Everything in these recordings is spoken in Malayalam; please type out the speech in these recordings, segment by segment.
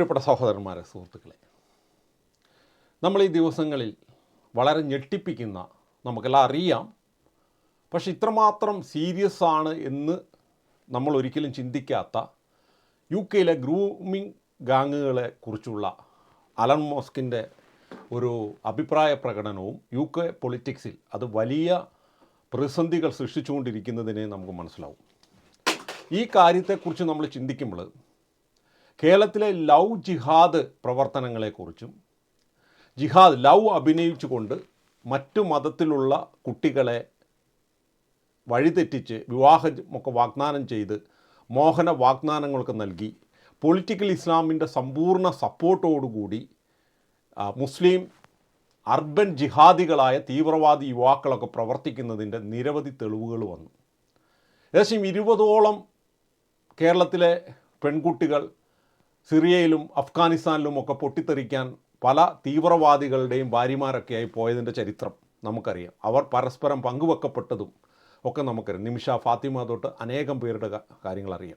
പ്രിയപ്പെട്ട സഹോദരന്മാരെ സുഹൃത്തുക്കളെ നമ്മൾ ഈ ദിവസങ്ങളിൽ വളരെ ഞെട്ടിപ്പിക്കുന്ന നമുക്കെല്ലാം അറിയാം പക്ഷെ ഇത്രമാത്രം സീരിയസ് ആണ് എന്ന് നമ്മൾ ഒരിക്കലും ചിന്തിക്കാത്ത യു കെയിലെ ഗ്രൂമിംഗ് ഗാങ്ങുകളെ കുറിച്ചുള്ള അലൻ മോസ്കിന്റെ ഒരു അഭിപ്രായ പ്രകടനവും യു കെ പൊളിറ്റിക്സിൽ അത് വലിയ പ്രതിസന്ധികൾ സൃഷ്ടിച്ചുകൊണ്ടിരിക്കുന്നതിനെ നമുക്ക് മനസ്സിലാവും. ഈ കാര്യത്തെക്കുറിച്ച് നമ്മൾ ചിന്തിക്കുമ്പോൾ കേരളത്തിലെ ലവ് ജിഹാദ് പ്രവർത്തനങ്ങളെക്കുറിച്ചും ജിഹാദ് ലവ് അഭിനയിച്ചുകൊണ്ട് മറ്റു മതത്തിലുള്ള കുട്ടികളെ വഴിതെറ്റിച്ച് വിവാഹമൊക്കെ വാഗ്ദാനം ചെയ്ത് മോഹന വാഗ്ദാനങ്ങളൊക്കെ നൽകി. പൊളിറ്റിക്കൽ ഇസ്ലാമിന്റെ സമ്പൂർണ സപ്പോർട്ടോടുകൂടി മുസ്ലിം അർബൻ ജിഹാദികളായ തീവ്രവാദി യുവാക്കളൊക്കെ പ്രവർത്തിക്കുന്നതിന്റെ നിരവധി തെളിവുകൾ വന്നു. ഏകദേശം ഇരുപതോളം കേരളത്തിലെ പെൺകുട്ടികൾ സിറിയയിലും അഫ്ഗാനിസ്ഥാനിലും ഒക്കെ പൊട്ടിത്തെറിക്കാൻ പല തീവ്രവാദികളുടെയും ഭാര്യമാരൊക്കെയായി പോയതിന്റെ ചരിത്രം നമുക്കറിയാം. അവർ പരസ്പരം പങ്കുവെക്കപ്പെട്ടതും ഒക്കെ നമുക്കറിയാം. നിമിഷ ഫാത്തിമ തൊട്ട് അനേകം പേരുടെ കാര്യങ്ങൾ അറിയാം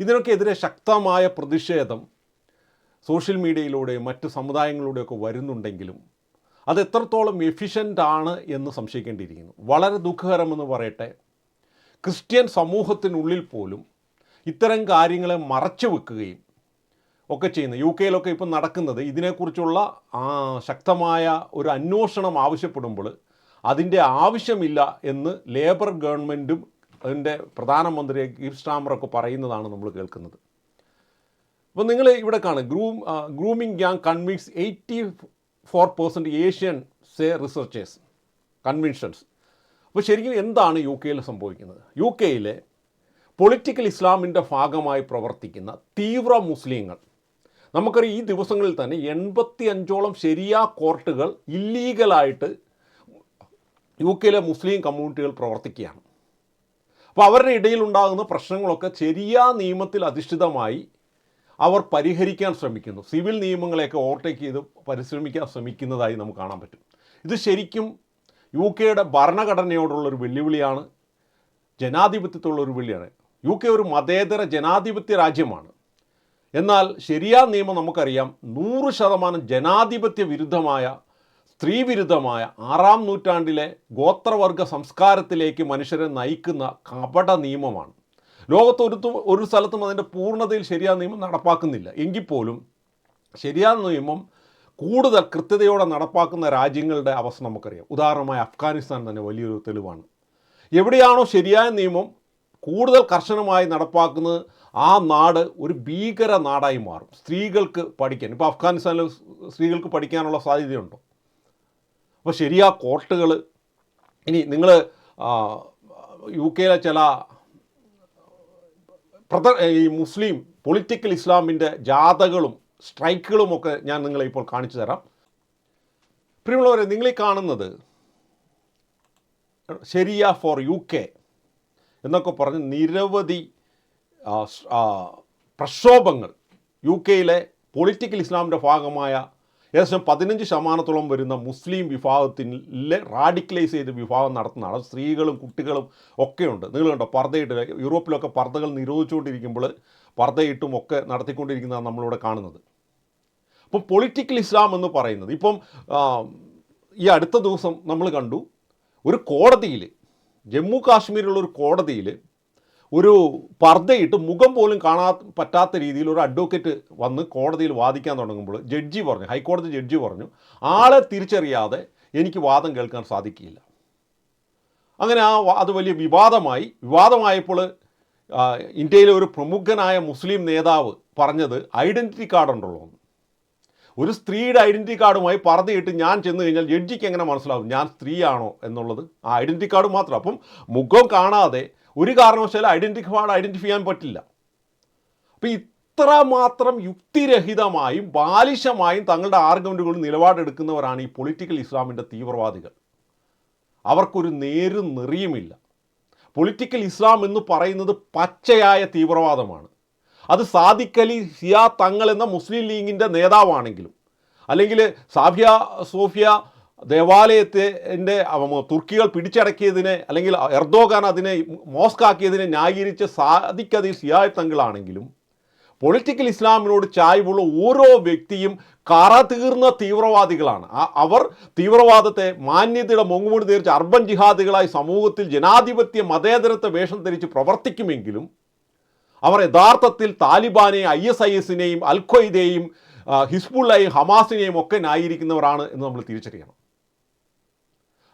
ഇതിനൊക്കെതിരെ ശക്തമായ പ്രതിഷേധം സോഷ്യൽ മീഡിയയിലൂടെയും മറ്റ് സമുദായങ്ങളിലൂടെയൊക്കെ വരുന്നുണ്ടെങ്കിലും അത് എത്രത്തോളം എഫിഷ്യന്റ് ആണ് എന്ന് സംശയിക്കേണ്ടിയിരിക്കുന്നു. വളരെ ദുഃഖകരമെന്ന് പറയട്ടെ ക്രിസ്ത്യൻ സമൂഹത്തിനുള്ളിൽ പോലും ഇത്തരം കാര്യങ്ങളെ മറച്ചു വെക്കുകയും ഒക്കെ ചെയ്യുന്നത്. യു കെയിലൊക്കെ ഇപ്പം നടക്കുന്നത് ഇതിനെക്കുറിച്ചുള്ള ശക്തമായ ഒരു അന്വേഷണം ആവശ്യപ്പെടുമ്പോൾ അതിന്റെ ആവശ്യമില്ല എന്ന് ലേബർ ഗവൺമെന്റും അതിന്റെ പ്രധാനമന്ത്രി ഗീഫ് സ്റ്റാമറൊക്കെ പറയുന്നതാണ് നമ്മൾ കേൾക്കുന്നത്. അപ്പോൾ നിങ്ങൾ ഇവിടെ കാണും groom grooming gang convince eighty four percent Asian say researchers convictions. അപ്പോൾ ശരിക്കും എന്താണ് യു കെയിൽ സംഭവിക്കുന്നത്? യു കെയിലെ പൊളിറ്റിക്കൽ ഇസ്ലാമിന്റെ ഭാഗമായി പ്രവർത്തിക്കുന്ന തീവ്ര മുസ്ലിങ്ങൾ നമുക്കറിയാം ഈ ദിവസങ്ങളിൽ തന്നെ എൺപത്തി അഞ്ചോളം ശരിയാ കോർട്ടുകൾ ഇല്ലീഗലായിട്ട് യു കെയിലെ മുസ്ലിം കമ്മ്യൂണിറ്റികൾ പ്രവർത്തിക്കുകയാണ്. അപ്പോൾ അവരുടെ ഇടയിൽ ഉണ്ടാകുന്ന പ്രശ്നങ്ങളൊക്കെ ശരിയാ നിയമത്തിൽ അധിഷ്ഠിതമായി അവർ പരിഹരിക്കാൻ ശ്രമിക്കുന്നു. സിവിൽ നിയമങ്ങളെയൊക്കെ ഓവർടേക്ക് ചെയ്ത് പരിശ്രമിക്കാൻ ശ്രമിക്കുന്നതായി നമുക്ക് കാണാൻ പറ്റും. ഇത് ശരിക്കും യു കെയുടെ ഭരണഘടനയോടുള്ളൊരു വെല്ലുവിളിയാണ് ജനാധിപത്യത്തോടുള്ളൊരു വെല്ലുവിളിയാണ്. യു കെ ഒരു മതേതര ജനാധിപത്യ രാജ്യമാണ്. എന്നാൽ ശരിയാ നിയമം നമുക്കറിയാം നൂറ് ശതമാനം ജനാധിപത്യ വിരുദ്ധമായ സ്ത്രീവിരുദ്ധമായ ആറാം നൂറ്റാണ്ടിലെ ഗോത്രവർഗ സംസ്കാരത്തിലേക്ക് മനുഷ്യരെ നയിക്കുന്ന കപട നിയമമാണ്. ലോകത്ത് ഒരു ഒരു സ്ഥലത്തും അതിന്റെ പൂർണതയിൽ ശരിയാ നിയമം നടപ്പാക്കുന്നില്ല. എങ്കിൽ പോലും ശരിയാ നിയമം കൂടുതൽ കൃത്യതയോടെ നടപ്പാക്കുന്ന രാജ്യങ്ങളുടെ അവസ്ഥ നമുക്കറിയാം. ഉദാഹരണമായി അഫ്ഗാനിസ്ഥാൻ തന്നെ വലിയൊരു തെളിവാണ്. എവിടെയാണോ ശരിയായ നിയമം കൂടുതൽ കർശനമായി നടപ്പാക്കുന്നത് ആ നാട് ഒരു ഭീകര നാടായി മാറും. സ്ത്രീകൾക്ക് പഠിക്കാൻ. ഇപ്പോൾ അഫ്ഗാനിസ്ഥാനിൽ സ്ത്രീകൾക്ക് പഠിക്കാനുള്ള സാധ്യതയുണ്ടോ? അപ്പോൾ ശരിയാ കോർട്ടുകൾ ഇനി നിങ്ങൾ യു കെയിലെ ചില പ്രത ഈ മുസ്ലിം പൊളിറ്റിക്കൽ ഇസ്ലാമിന്റെ ജാഥകളും സ്ട്രൈക്കുകളുമൊക്കെ ഞാൻ നിങ്ങളെ ഇപ്പോൾ കാണിച്ചു തരാം. പ്രിയമുള്ളവരെ നിങ്ങളീ കാണുന്നത് ശരിയ ഫോർ യു കെ എന്നൊക്കെ പറഞ്ഞ് നിരവധി പ്രക്ഷോഭങ്ങൾ യു കെയിലെ പൊളിറ്റിക്കൽ ഇസ്ലാമിന്റെ ഭാഗമായ ഏകദേശം പതിനഞ്ച് ശതമാനത്തോളം വരുന്ന മുസ്ലിം വിഭാഗത്തിലെ റാഡിക്കലൈസ് ചെയ്ത വിഭാഗം നടത്തുന്നതാണ്. സ്ത്രീകളും കുട്ടികളും ഒക്കെയുണ്ട്. നിങ്ങൾ കണ്ടോ പർദ്ദയിട്ട് യൂറോപ്പിലൊക്കെ പർദ്ദകൾ നിരോധിച്ചുകൊണ്ടിരിക്കുമ്പോൾ പർദ്ദയിട്ടും ഒക്കെ നടത്തിക്കൊണ്ടിരിക്കുന്നതാണ് നമ്മളിവിടെ കാണുന്നത്. അപ്പോൾ പൊളിറ്റിക്കൽ ഇസ്ലാം എന്ന് പറയുന്നത് ഇപ്പം ഈ അടുത്ത ദിവസം നമ്മൾ കണ്ടു ഒരു കോടതിയിൽ ജമ്മു കാശ്മീരിലുള്ള ഒരു കോടതിയിൽ ഒരു പർദ്ദയിട്ട് മുഖം പോലും കാണാൻ പറ്റാത്ത രീതിയിൽ ഒരു അഡ്വക്കേറ്റ് വന്ന് കോടതിയിൽ വാദിക്കാൻ തുടങ്ങുമ്പോൾ ജഡ്ജി പറഞ്ഞു ഹൈക്കോടതി ജഡ്ജി പറഞ്ഞു ആളെ തിരിച്ചറിയാതെ എനിക്ക് വാദം കേൾക്കാൻ സാധിക്കില്ല. അങ്ങനെ ആ അത് വലിയ വിവാദമായി. വിവാദമായപ്പോൾ ഇന്ത്യയിലെ ഒരു പ്രമുഖനായ മുസ്ലിം നേതാവ് പറഞ്ഞത് ഐഡന്റിറ്റി കാർഡ് ഉണ്ടല്ലോ ഒരു സ്ത്രീയുടെ ഐഡന്റിറ്റി കാർഡുമായി പറഞ്ഞിട്ട് ഞാൻ ചെന്ന് കഴിഞ്ഞാൽ ജഡ്ജിക്ക് എങ്ങനെ മനസ്സിലാവും? ഞാൻ സ്ത്രീയാണോ എന്നുള്ളത് ആ ഐഡന്റിറ്റി കാർഡ് മാത്രം. അപ്പം മുഖം കാണാതെ ഒരു കാരണവശാലും ഐഡന്റിഫൈഡ് ഐഡന്റിഫൈ ചെയ്യാൻ പറ്റില്ല. അപ്പം ഇത്ര മാത്രം യുക്തിരഹിതമായും ബാലിശമായും തങ്ങളുടെ ആർഗ്യുമെന്റുകൾ നിലപാടെടുക്കുന്നവരാണ് ഈ പൊളിറ്റിക്കൽ ഇസ്ലാമിന്റെ തീവ്രവാദികൾ. അവർക്കൊരു നേരും നെറിയുമില്ല. പൊളിറ്റിക്കൽ ഇസ്ലാം എന്ന് പറയുന്നത് പച്ചയായ തീവ്രവാദമാണ്. അത് സാദിഖലി സിയാ തങ്ങൾ എന്ന മുസ്ലിം ലീഗിന്റെ നേതാവാണെങ്കിലും അല്ലെങ്കിൽ സാഫിയ സോഫിയ ദേവാലയത്തിന്റെ തുർക്കികൾ പിടിച്ചടക്കിയതിനെ അല്ലെങ്കിൽ എർദോഗാൻ അതിനെ മോസ്കാക്കിയതിനെ ന്യായീകരിച്ച് സാധിക്കാതെ അലി സിയാ തങ്ങളാണെങ്കിലും പൊളിറ്റിക്കൽ ഇസ്ലാമിനോട് ചായ്വുള്ള ഓരോ വ്യക്തിയും കറ തീർന്ന തീവ്രവാദികളാണ്. അവർ തീവ്രവാദത്തെ മാന്യതയുടെ മുങ്ങുമൂടി തീർച്ച് അർബൻ ജിഹാദികളായി സമൂഹത്തിൽ ജനാധിപത്യ മതേതരത്തെ വേഷം ധരിച്ച് പ്രവർത്തിക്കുമെങ്കിലും അവർ യഥാർത്ഥത്തിൽ താലിബാനെയും ഐ എസ് ഐ എസിനെയും അൽ ഖ്വയ്ദയെയും ഹിസ്ബുള്ളയും ഹമാസിനെയും ഒക്കെ ന്യായീകരിക്കുന്നവരാണ് എന്ന് നമ്മൾ തിരിച്ചറിയണം.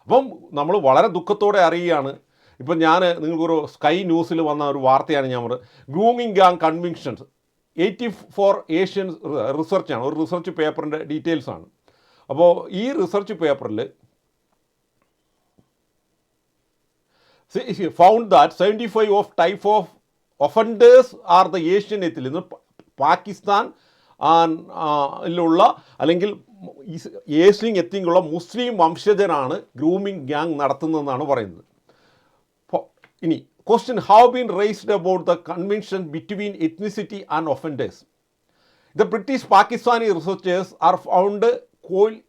അപ്പം നമ്മൾ വളരെ ദുഃഖത്തോടെ അറിയുകയാണ്. ഇപ്പം ഞാൻ നിങ്ങൾക്കൊരു സ്കൈ ന്യൂസിൽ വന്ന ഒരു വാർത്തയാണ് ഞാൻ പറഞ്ഞത്. Grooming gang convictions eighty four Asian റിസർച്ചാണ് ഒരു റിസർച്ച് പേപ്പറിന്റെ ഡീറ്റെയിൽസ് ആണ് അപ്പോൾ ഈ റിസർച്ച് പേപ്പറിൽ found that seventy five of type of offenders are the Asian എത്തിൽ നിന്ന് പാകിസ്ഥാൻ ിലുള്ള അല്ലെങ്കിൽ ഏഷ്യൻ എത്തിയുള്ള മുസ്ലിം വംശജരാണ് ഗ്രൂമിംഗ് ഗ്യാങ് നടത്തുന്നതെന്നാണ് പറയുന്നത് ഇനി question how been raised about the convention between ethnicity and offenders the British Pakistani researchers are found coil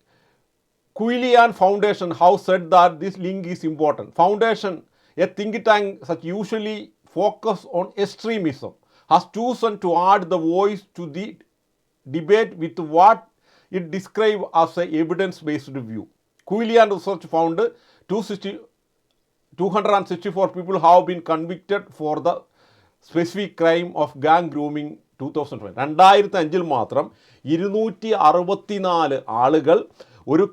Quillian Foundation house said that this link is important. Foundation, a think tank such usually focus on extremism, has chosen to add the voice to the debate with what it described as a evidence-based view. Quillian research found 260 264 people have been convicted for the specific crime of gang grooming two thousand five രണ്ടായിരത്തി അഞ്ചിൽ മാത്രം ഇരുന്നൂറ്റി അറുപത്തിനാല് ആളുകൾ ഒരു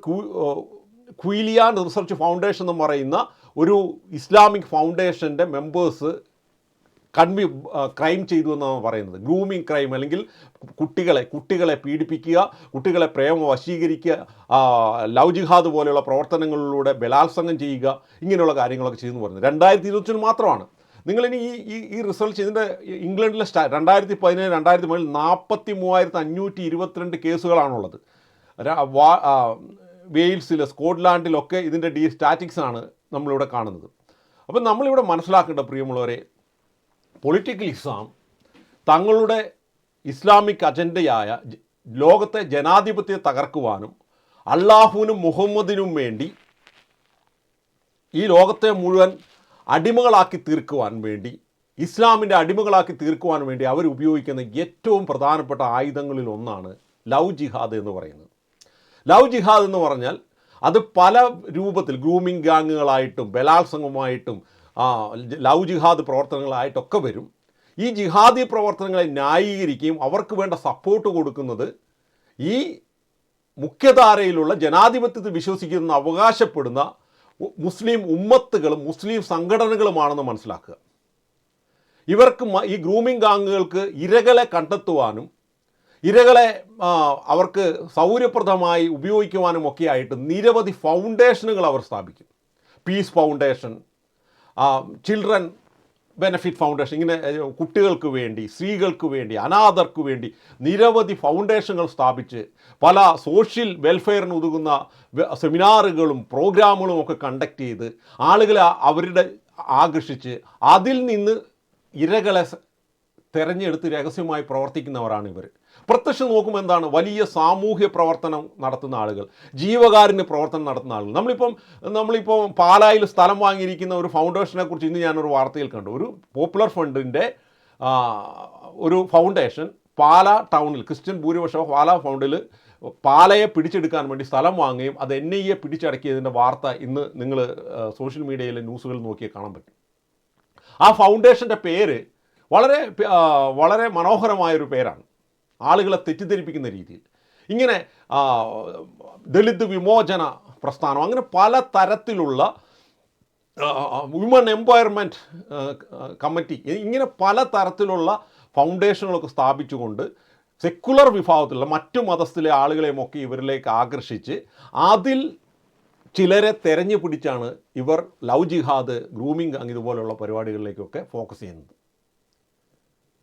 ക്വീലിയാൻ റിസർച്ച് ഫൗണ്ടേഷൻ എന്ന് പറയുന്ന ഒരു കൺവി ക്രൈം ചെയ്തു എന്നാണ് പറയുന്നത്. ഗ്രൂമിങ് ക്രൈം അല്ലെങ്കിൽ കുട്ടികളെ കുട്ടികളെ പീഡിപ്പിക്കുക കുട്ടികളെ പ്രേമ വശീകരിക്കുക ലവ് ജിഹാദ് പോലെയുള്ള പ്രവർത്തനങ്ങളിലൂടെ ബലാത്സംഗം ചെയ്യുക ഇങ്ങനെയുള്ള കാര്യങ്ങളൊക്കെ ചെയ്യുന്നു പറയുന്നത് രണ്ടായിരത്തി ഇരുപത്തിന് മാത്രമാണ്. നിങ്ങളിനി ഈ ഈ ഈ റിസൾട്ട് ഇതിന്റെ ഇംഗ്ലണ്ടിലെ സ്റ്റാ രണ്ടായിരത്തി പതിനേഴ് രണ്ടായിരത്തി പതിനേഴ് നാൽപ്പത്തി മൂവായിരത്തി അഞ്ഞൂറ്റി ഇരുപത്തിരണ്ട് കേസുകളാണുള്ളത് വെയിൽസിൽ സ്കോട്ട്ലാൻഡിലൊക്കെ ഇതിന്റെ ഡി സ്റ്റാറ്റിക്സാണ് നമ്മളിവിടെ കാണുന്നത്. അപ്പം നമ്മളിവിടെ മനസ്സിലാക്കേണ്ട പ്രിയമുള്ളവരെ പൊളിറ്റിക്കൽ ഇസ്ലാം തങ്ങളുടെ ഇസ്ലാമിക് അജണ്ടയായ ലോകത്തെ ജനാധിപത്യത്തെ തകർക്കുവാനും അള്ളാഹുവിനും മുഹമ്മദിനും വേണ്ടി ഈ ലോകത്തെ മുഴുവൻ അടിമകളാക്കി തീർക്കുവാൻ വേണ്ടി ഇസ്ലാമിന്റെ അടിമകളാക്കി തീർക്കുവാൻ വേണ്ടി അവർ ഉപയോഗിക്കുന്ന ഏറ്റവും പ്രധാനപ്പെട്ട ആയുധങ്ങളിൽ ഒന്നാണ് ലവ് ജിഹാദ് എന്ന് പറയുന്നത്. ലവ് ജിഹാദ് എന്ന് പറഞ്ഞാൽ അത് പല രൂപത്തിൽ ഗ്രൂമിംഗ് ഗാങ്ങുകളായിട്ടും ബലാത്സംഗമായിട്ടും ലവ് ജിഹാദ് പ്രവർത്തനങ്ങളായിട്ടൊക്കെ വരും. ഈ ജിഹാദി പ്രവർത്തനങ്ങളെ ന്യായീകരിക്കുകയും അവർക്ക് വേണ്ട സപ്പോർട്ട് കൊടുക്കുന്നത് ഈ മുഖ്യധാരയിലുള്ള ജനാധിപത്യത്തിൽ വിശ്വസിക്കുന്ന അവകാശപ്പെടുന്ന മുസ്ലിം ഉമ്മത്തുകളും മുസ്ലിം സംഘടനകളുമാണെന്ന് മനസ്സിലാക്കുക. ഇവർക്ക് ഈ ഗ്രൂമിംഗ് ഗാങ്ങുകൾക്ക് ഇരകളെ കണ്ടെത്തുവാനും ഇരകളെ അവർക്ക് സൗകര്യപ്രദമായി ഉപയോഗിക്കുവാനും ഒക്കെ ആയിട്ട് നിരവധി ഫൗണ്ടേഷനുകൾ അവർ സ്ഥാപിക്കും. Peace foundation children benefit foundation ഇങ്ങനെ കുട്ടികൾക്ക് വേണ്ടി സ്ത്രീകൾക്ക് വേണ്ടി അനാഥർക്ക് വേണ്ടി നിരവധി ഫൗണ്ടേഷനുകൾ സ്ഥാപിച്ച് പല സോഷ്യൽ വെൽഫെയറിന് ഒതുങ്ങുന്ന സെമിനാറുകളും പ്രോഗ്രാമുകളും ഒക്കെ കണ്ടക്ട് ചെയ്ത് ആളുകളെ അവരുടെ ആകർഷിച്ച് അതിൽ നിന്ന് ഇരകളെ തിരഞ്ഞെടുത്ത് രഹസ്യമായി പ്രവർത്തിക്കുന്നവരാണ് ഇവർ പ്രത്യക്ഷം നോക്കുമ്പോൾ എന്താണ്? വലിയ സാമൂഹ്യ പ്രവർത്തനം നടത്തുന്ന ആളുകൾ ജീവകാരുണ്യ പ്രവർത്തനം നടത്തുന്ന ആളുകൾ. നമ്മളിപ്പം നമ്മളിപ്പോൾ പാലായിൽ സ്ഥലം വാങ്ങിയിരിക്കുന്ന ഒരു ഫൗണ്ടേഷനെ കുറിച്ച് ഇന്ന് ഞാനൊരു വാർത്തയിൽ കണ്ടു. ഒരു പോപ്പുലർ ഫണ്ടിന്റെ ഒരു ഫൗണ്ടേഷൻ പാല ടൗണിൽ ക്രിസ്ത്യൻ ഭൂരിപക്ഷ പാല ഫൗണ്ടിൽ പാലയെ പിടിച്ചെടുക്കാൻ വേണ്ടി സ്ഥലം വാങ്ങുകയും അത് എൻ ഐ എ പിടിച്ചടക്കിയതിന്റെ വാർത്ത ഇന്ന് നിങ്ങൾ സോഷ്യൽ മീഡിയയിലെ ന്യൂസുകൾ നോക്കിയാൽ കാണാൻ പറ്റും. ആ ഫൗണ്ടേഷന്റെ പേര് വളരെ വളരെ മനോഹരമായൊരു പേരാണ്. ആളുകളെ തെറ്റിദ്ധരിപ്പിക്കുന്ന രീതിയിൽ. ഇങ്ങനെ ദളിത് വിമോചന പ്രസ്ഥാനം അങ്ങനെ പല തരത്തിലുള്ള വുമൺ എംപവർമെന്റ് കമ്മിറ്റി ഇങ്ങനെ പല തരത്തിലുള്ള ഫൗണ്ടേഷനുകളൊക്കെ സ്ഥാപിച്ചുകൊണ്ട് സെക്കുലർ വിഭാഗത്തിലുള്ള മറ്റു മതസ്ഥിലെ ആളുകളെയും ഒക്കെ ഇവരിലേക്ക് ആകർഷിച്ച് അതിൽ ചിലരെ തെരഞ്ഞു പിടിച്ചാണ് ഇവർ ലവ് ജിഹാദ് ഗ്രൂമിംഗ് അങ്ങ് ഇതുപോലുള്ള പരിപാടികളിലേക്കൊക്കെ ഫോക്കസ് ചെയ്യുന്നത്.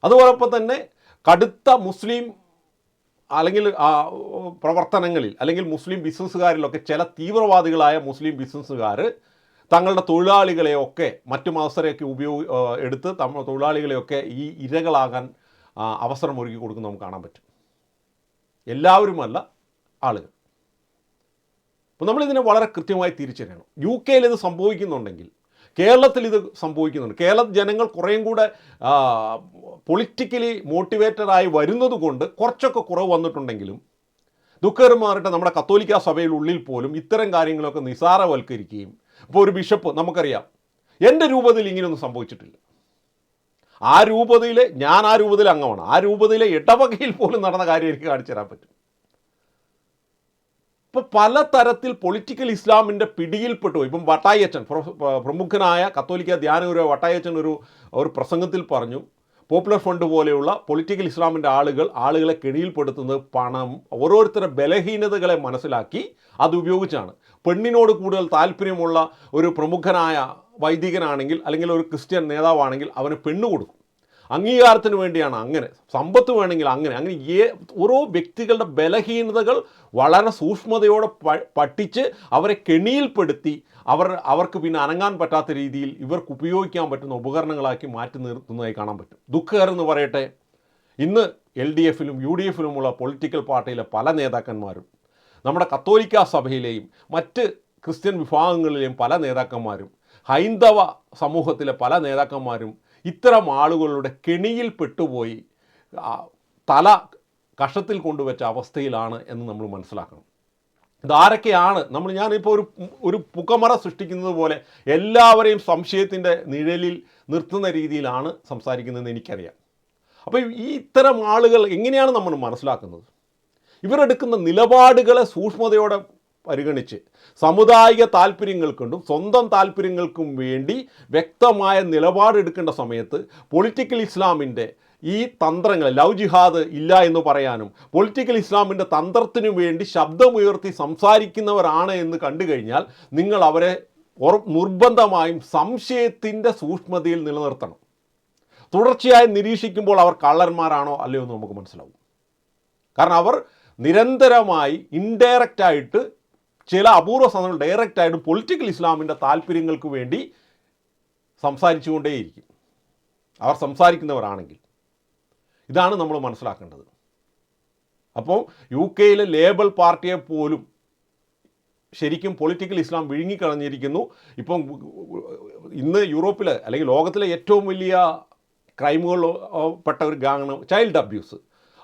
അതോടൊപ്പം തന്നെ കടുത്ത മുസ്ലിം അല്ലെങ്കിൽ പ്രവർത്തനങ്ങളിൽ അല്ലെങ്കിൽ മുസ്ലിം ബിസിനസ്സുകാരിലൊക്കെ ചില തീവ്രവാദികളായ മുസ്ലിം ബിസിനസ്സുകാർ തങ്ങളുടെ തൊഴിലാളികളെയൊക്കെ മറ്റു മാസരെയൊക്കെ ഉപയോഗി എടുത്ത് തമ്മ തൊഴിലാളികളെയൊക്കെ ഈ ഇരകളാകാൻ അവസരം ഒരുക്കി കൊടുക്കുന്ന നമുക്ക് കാണാൻ പറ്റും. എല്ലാവരുമല്ല ആളുകൾ. അപ്പോൾ നമ്മളിതിനെ വളരെ കൃത്യമായി തിരിച്ചറിയണം. യു കെയിൽ ഇത് സംഭവിക്കുന്നുണ്ടെങ്കിൽ കേരളത്തിൽ ഇത് സംഭവിക്കുന്നുണ്ട്. കേരള ജനങ്ങൾ കുറേയും കൂടെ പൊളിറ്റിക്കലി മോട്ടിവേറ്റഡായി വരുന്നത് കൊണ്ട് കുറച്ചൊക്കെ കുറവ് വന്നിട്ടുണ്ടെങ്കിലും ദുഃഖകരമാറിട്ട് നമ്മുടെ കത്തോലിക്ക സഭയിലുള്ളിൽ പോലും ഇത്തരം കാര്യങ്ങളൊക്കെ നിസാരവൽക്കരിക്കുകയും ഇപ്പോൾ ഒരു ബിഷപ്പ് നമുക്കറിയാം എന്റെ രൂപതയിൽ ഇങ്ങനെയൊന്നും സംഭവിച്ചിട്ടില്ല. ആ രൂപതയിൽ ഞാൻ ആ രൂപതയിൽ അംഗമാണ്. ആ രൂപതയിലെ ഇടവകയിൽ പോലും നടന്ന കാര്യം എനിക്ക് കാണിച്ചു തരാൻ പറ്റും. ഇപ്പോൾ പലതരത്തിൽ പൊളിറ്റിക്കൽ ഇസ്ലാമിന്റെ പിടിയിൽപ്പെട്ടു. ഇപ്പം വട്ടായച്ചൻ പ്ര- പ്രമുഖനായ കത്തോലിക്ക ധ്യാനഗുരു വട്ടായച്ചൻ ഒരു ഒരു പ്രസംഗത്തിൽ പറഞ്ഞു പോപ്പുലർ ഫണ്ട് പോലെയുള്ള പൊളിറ്റിക്കൽ ഇസ്ലാമിന്റെ ആളുകൾ ആളുകളെ കെണിയിൽപ്പെടുത്തുന്നത് പണം ഓരോരുത്തരുടെ ബലഹീനതകളെ മനസ്സിലാക്കി അത് ഉപയോഗിച്ചാണ്. പെണ്ണിനോട് കൂടുതൽ താല്പര്യമുള്ള ഒരു പ്രമുഖനായ വൈദികനാണെങ്കിൽ അല്ലെങ്കിൽ ഒരു ക്രിസ്ത്യൻ നേതാവാണെങ്കിൽ അവന് പെണ്ണ് കൊടുക്കും. അംഗീകാരത്തിന് വേണ്ടിയാണ് അങ്ങനെ. സമ്പത്ത് വേണമെങ്കിൽ അങ്ങനെ. അങ്ങനെ ഏ ഓരോ വ്യക്തികളുടെ ബലഹീനതകൾ വളരെ സൂക്ഷ്മതയോടെ പഠിച്ച് അവരെ കെണിയിൽപ്പെടുത്തി അവർ അവർക്ക് പിന്നെ അനങ്ങാൻ പറ്റാത്ത രീതിയിൽ ഇവർക്ക് ഉപയോഗിക്കാൻ പറ്റുന്ന ഉപകരണങ്ങളാക്കി മാറ്റി നിർത്തുന്നതായി കാണാൻ പറ്റും. ദുഃഖകരം എന്ന് പറയട്ടെ. ഇന്ന് എൽ ഡി എഫിലും യു ഡി എഫിലുമുള്ള പൊളിറ്റിക്കൽ പാർട്ടിയിലെ പല നേതാക്കന്മാരും നമ്മുടെ കത്തോലിക്ക സഭയിലെയും മറ്റ് ക്രിസ്ത്യൻ വിഭാഗങ്ങളിലെയും പല നേതാക്കന്മാരും ഹൈന്ദവ സമൂഹത്തിലെ പല നേതാക്കന്മാരും ഇത്തരം ആളുകളുടെ കെണിയിൽ പെട്ടുപോയി തല കഷത്തിൽ കൊണ്ടുവച്ച അവസ്ഥയിലാണ് എന്ന് നമ്മൾ മനസ്സിലാക്കണം. ഇതാരൊക്കെയാണ്? നമ്മൾ ഞാനിപ്പോൾ ഒരു ഒരു പുകമറ സൃഷ്ടിക്കുന്നത് പോലെ എല്ലാവരെയും സംശയത്തിന്റെ നിഴലിൽ നിർത്തുന്ന രീതിയിലാണ് സംസാരിക്കുന്നതെന്ന് എനിക്കറിയാം. അപ്പോൾ ഈ ഇത്തരം ആളുകൾ എങ്ങനെയാണ് നമ്മൾ മനസ്സിലാക്കുന്നത്? ഇവരെടുക്കുന്ന നിലപാടുകളെ സൂക്ഷ്മതയോടെ പരിഗണിച്ച് സമുദായിക താല്പര്യങ്ങൾക്കൊണ്ടും സ്വന്തം താല്പര്യങ്ങൾക്കും വേണ്ടി വ്യക്തമായ നിലപാടെടുക്കേണ്ട സമയത്ത് പൊളിറ്റിക്കൽ ഇസ്ലാമിന്റെ ഈ തന്ത്രങ്ങൾ ലവ് ജിഹാദ് ഇല്ല എന്ന് പറയാനും പൊളിറ്റിക്കൽ ഇസ്ലാമിന്റെ തന്ത്രത്തിനു വേണ്ടി ശബ്ദമുയർത്തി സംസാരിക്കുന്നവരാണ് എന്ന് കണ്ടു കഴിഞ്ഞാൽ നിങ്ങൾ അവരെ നിർബന്ധമായും സംശയത്തിന്റെ സൂക്ഷ്മതയിൽ നിലനിർത്തണം. തുടർച്ചയായി നിരീക്ഷിക്കുമ്പോൾ അവർ കള്ളന്മാരാണോ അല്ലയോ എന്ന് നമുക്ക് മനസ്സിലാവും. കാരണം അവർ നിരന്തരമായി ഇൻഡയറക്റ്റ് ആയിട്ട് ചില അപൂർവ സന്ദർഭങ്ങൾ ഡയറക്റ്റ് ആയിട്ട് പൊളിറ്റിക്കൽ ഇസ്ലാമിന്റെ താല്പര്യങ്ങൾക്ക് വേണ്ടി സംസാരിച്ചുകൊണ്ടേയിരിക്കും. അവർ സംസാരിക്കുന്നവരാണെങ്കിൽ. ഇതാണ് നമ്മൾ മനസ്സിലാക്കേണ്ടത്. അപ്പോൾ യു കെയിലെ ലേബൽ പാർട്ടിയെ പോലും ശരിക്കും പൊളിറ്റിക്കൽ ഇസ്ലാം വിഴുങ്ങിക്കളഞ്ഞിരിക്കുന്നു. ഇപ്പം ഇന്ന് യൂറോപ്പിൽ അല്ലെങ്കിൽ ലോകത്തിലെ ഏറ്റവും വലിയ ക്രൈമുകൾ പെട്ട ഒരു ഗാങ്ങാണ് ചൈൽഡ് അബ്യൂസ്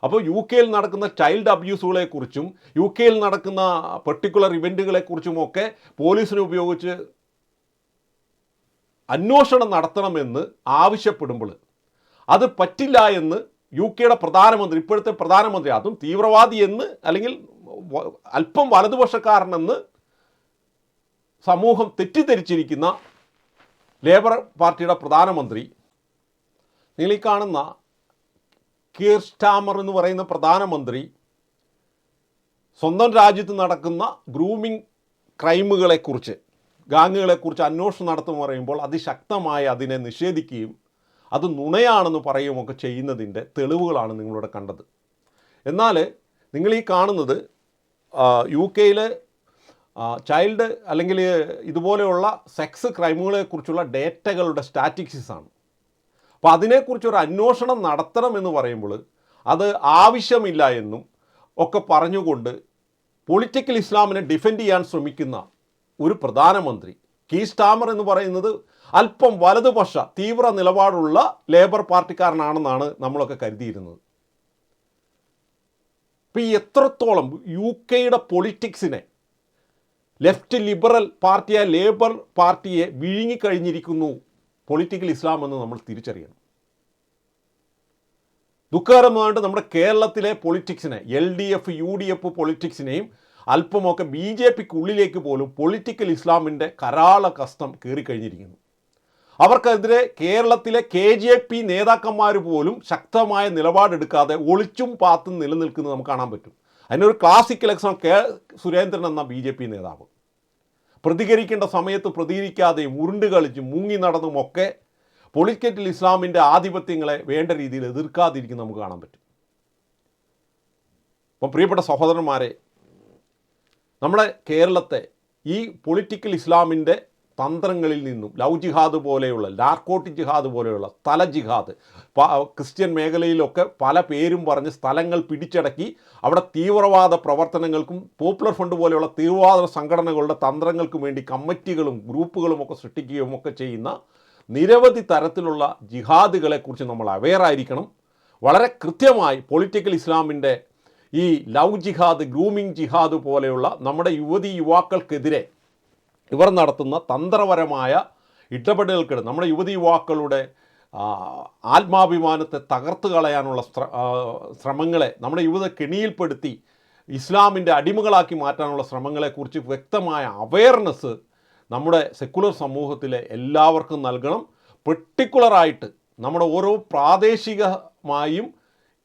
അപ്പോൾ യു കെയിൽ നടക്കുന്ന ചൈൽഡ് അബ്യൂസുകളെക്കുറിച്ചും യു കെയിൽ നടക്കുന്ന പെർട്ടിക്കുലർ ഇവന്റുകളെക്കുറിച്ചുമൊക്കെ പോലീസിനെ ഉപയോഗിച്ച് അന്വേഷണം നടത്തണമെന്ന് ആവശ്യപ്പെടുമ്പോൾ അത് പറ്റില്ല എന്ന് യു കെയുടെ പ്രധാനമന്ത്രി ഇപ്പോഴത്തെ പ്രധാനമന്ത്രി അതും തീവ്രവാദി എന്ന് അല്ലെങ്കിൽ അല്പം വലതുപക്ഷക്കാരനെന്ന് സമൂഹം തെറ്റിദ്ധരിച്ചിരിക്കുന്ന ലേബർ പാർട്ടിയുടെ പ്രധാനമന്ത്രി നിങ്ങൾ ഈ കാണുന്ന കീർ സ്റ്റാമർ എന്ന് പറയുന്ന പ്രധാനമന്ത്രി സ്വന്തം രാജ്യത്ത് നടക്കുന്ന ഗ്രൂമിംഗ് ക്രൈമുകളെക്കുറിച്ച് ഗാങ്ങുകളെക്കുറിച്ച് അന്വേഷണം നടത്തുമെന്ന് പറയുമ്പോൾ അതിശക്തമായി അതിനെ നിഷേധിക്കുകയും അത് നുണയാണെന്ന് പറയുകയുമൊക്കെ ചെയ്യുന്നതിന്റെ തെളിവുകളാണ് നിങ്ങളിവിടെ കണ്ടത്. എന്നാൽ നിങ്ങൾ ഈ കാണുന്നത് യു കെയിൽ ചൈൽഡ് അല്ലെങ്കിൽ ഇതുപോലെയുള്ള സെക്സ് ക്രൈമുകളെക്കുറിച്ചുള്ള ഡേറ്റകളുടെ സ്റ്റാറ്റിക്സിസ് ആണ് അതിനെക്കുറിച്ച് അതിനെക്കുറിച്ചൊരു അന്വേഷണം നടത്തണം എന്ന് പറയുമ്പോൾ അത് ആവശ്യമില്ല എന്നും ഒക്കെ പറഞ്ഞുകൊണ്ട് പൊളിറ്റിക്കൽ ഇസ്ലാമിനെ ഡിഫെൻഡ് ചെയ്യാൻ ശ്രമിക്കുന്ന ഒരു പ്രധാനമന്ത്രി കീ സ്റ്റാമർ എന്ന് പറയുന്നത് അല്പം വലതുപക്ഷ തീവ്ര നിലപാടുള്ള ലേബർ പാർട്ടിക്കാരനാണെന്നാണ് നമ്മളൊക്കെ കരുതിയിരുന്നത്. ഇപ്പം ഈ എത്രത്തോളം യു കെയുടെ പൊളിറ്റിക്സിനെ ലെഫ്റ്റ് ലിബറൽ പാർട്ടിയായ ലേബർ പാർട്ടിയെ വിഴുങ്ങിക്കഴിഞ്ഞിരിക്കുന്നു പൊളിറ്റിക്കൽ ഇസ്ലാം എന്ന് നമ്മൾ തിരിച്ചറിയണം. ദുഃഖകരമായിട്ട് നമ്മുടെ കേരളത്തിലെ പൊളിറ്റിക്സിനെ L D F U D F പൊളിറ്റിക്സിനെയും അല്പമൊക്കെ ബി ജെ പിക്ക് ഉള്ളിലേക്ക് പോലും പൊളിറ്റിക്കൽ ഇസ്ലാമിന്റെ കരാള കസ്തം കയറിക്കഴിഞ്ഞിരിക്കുന്നു അവർക്കെതിരെ കേരളത്തിലെ കെ ജെ പി നേതാക്കന്മാർ പോലും ശക്തമായ നിലപാടെടുക്കാതെ ഒളിച്ചും പാത്തും നിലനിൽക്കുന്നത് നമുക്ക് കാണാൻ പറ്റും. അതിനൊരു ക്ലാസിക്കൽ എക്സാം കെ സുരേന്ദ്രൻ എന്ന ബി ജെ പി നേതാവ്. പ്രതികരിക്കേണ്ട സമയത്ത് പ്രതികരിക്കാതെയും ഉരുണ്ട് കളിച്ചും മുങ്ങി നടന്നുമൊക്കെ പൊളിക്കറ്റിൽ ഇസ്ലാമിന്റെ ആധിപത്യങ്ങളെ വേണ്ട രീതിയിൽ എതിർക്കാതിരിക്കുന്ന നമുക്ക് കാണാൻ പറ്റും. അപ്പം പ്രിയപ്പെട്ട സഹോദരന്മാരെ നമ്മുടെ കേരളത്തെ ഈ പൊളിറ്റിക്കൽ ഇസ്ലാമിന്റെ തന്ത്രങ്ങളിൽ നിന്നും ലവ് ജിഹാദ് പോലെയുള്ള നാർക്കോട്ടിക് ജിഹാദ് പോലെയുള്ള സ്ഥല ജിഹാദ് ക്രിസ്ത്യൻ മേഖലയിലൊക്കെ പല പേരും പറഞ്ഞ് സ്ഥലങ്ങൾ പിടിച്ചടക്കി അവിടെ തീവ്രവാദ പ്രവർത്തനങ്ങൾക്കും പോപ്പുലർ ഫണ്ട് പോലെയുള്ള തീവ്രവാദ സംഘടനകളുടെ തന്ത്രങ്ങൾക്കും വേണ്ടി കമ്മിറ്റികളും ഗ്രൂപ്പുകളും ഒക്കെ സൃഷ്ടിക്കുകയും ഒക്കെ ചെയ്യുന്ന നിരവധി തരത്തിലുള്ള ജിഹാദുകളെക്കുറിച്ച് നമ്മൾ അവെയർ ആയിരിക്കണം. വളരെ കൃത്യമായി പൊളിറ്റിക്കൽ ഇസ്ലാമിന്റെ ഈ ലവ് ജിഹാദ് ഗ്രൂമിംഗ് ജിഹാദ് പോലെയുള്ള നമ്മുടെ യുവതി യുവാക്കൾക്കെതിരെ ഇവർ നടത്തുന്ന തന്ത്രപരമായ ഇടപെടലുകൾക്കിടെ നമ്മുടെ യുവതി യുവാക്കളുടെ ആത്മാഭിമാനത്തെ തകർത്ത് കളയാനുള്ള ശ്ര- ശ്രമങ്ങളെ നമ്മുടെ യുവത കെണിയിൽപ്പെടുത്തി ഇസ്ലാമിന്റെ അടിമകളാക്കി മാറ്റാനുള്ള ശ്രമങ്ങളെക്കുറിച്ച് വ്യക്തമായ അവയർനെസ് നമ്മുടെ സെക്കുലർ സമൂഹത്തിലെ എല്ലാവർക്കും നൽകണം. പെർട്ടിക്കുലറായിട്ട് നമ്മുടെ ഓരോ പ്രാദേശികമായും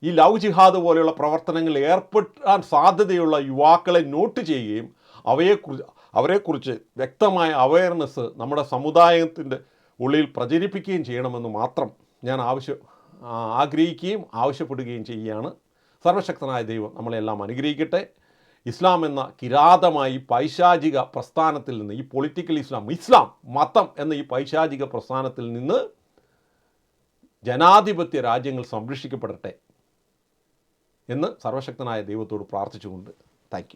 ഈ ലവ് ജിഹാദ് പോലെയുള്ള പ്രവർത്തനങ്ങളിൽ ഏർപ്പെടാൻ സാധ്യതയുള്ള യുവാക്കളെ നോട്ട് ചെയ്യുകയും അവയെക്കുറിച്ച് അവരെക്കുറിച്ച് വ്യക്തമായ അവയർനെസ് നമ്മുടെ സമുദായത്തിന്റെ ഉള്ളിൽ പ്രചരിപ്പിക്കുകയും ചെയ്യണമെന്ന് മാത്രം ഞാൻ ആവശ്യം ആഗ്രഹിക്കുകയും ആവശ്യപ്പെടുകയും ചെയ്യുകയാണ്. സർവശക്തനായ ദൈവം നമ്മളെല്ലാം അനുഗ്രഹിക്കട്ടെ. ഇസ്ലാം എന്ന കിരാതമായി പൈശാചിക പ്രസ്ഥാനത്തിൽ നിന്ന് ഈ പൊളിറ്റിക്കൽ ഇസ്ലാം ഇസ്ലാം മതം എന്ന ഈ പൈശാചിക പ്രസ്ഥാനത്തിൽ നിന്ന് ജനാധിപത്യ രാജ്യങ്ങൾ സംരക്ഷിക്കപ്പെടട്ടെ എന്ന് സർവശക്തനായ ദൈവത്തോട് പ്രാർത്ഥിച്ചുകൊണ്ട് താങ്ക്